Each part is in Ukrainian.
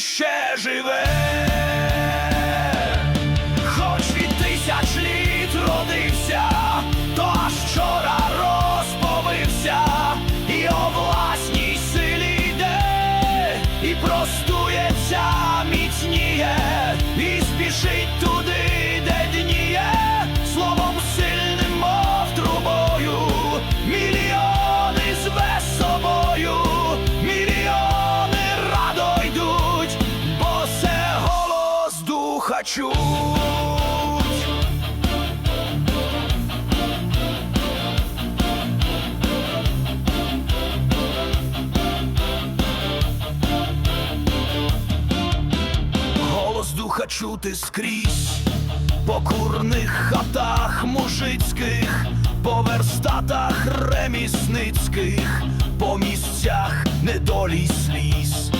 ще живе, хоч від тисяч літ родився, то аж вчора розповився, і о власній силі йде, і простується, міцніє, і спішить Голос духа чути скрізь по курних хатах мужицьких, по верстатах ремісницьких, по місцях недолі сліз.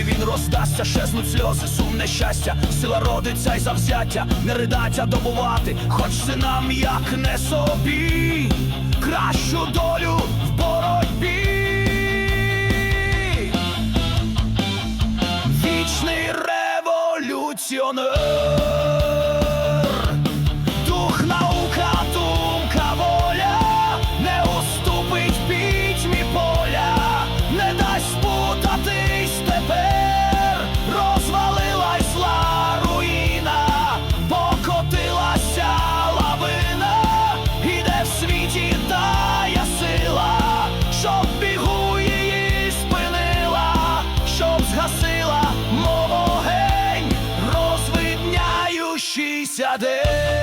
Тільки він роздасться, щезнуть сльози, сумне щастя, сила родиться й завзяття, не ридаться добувати, хоч синам як не собі, кращу долю в боротьбі. Вічний революціонер, polícia dele.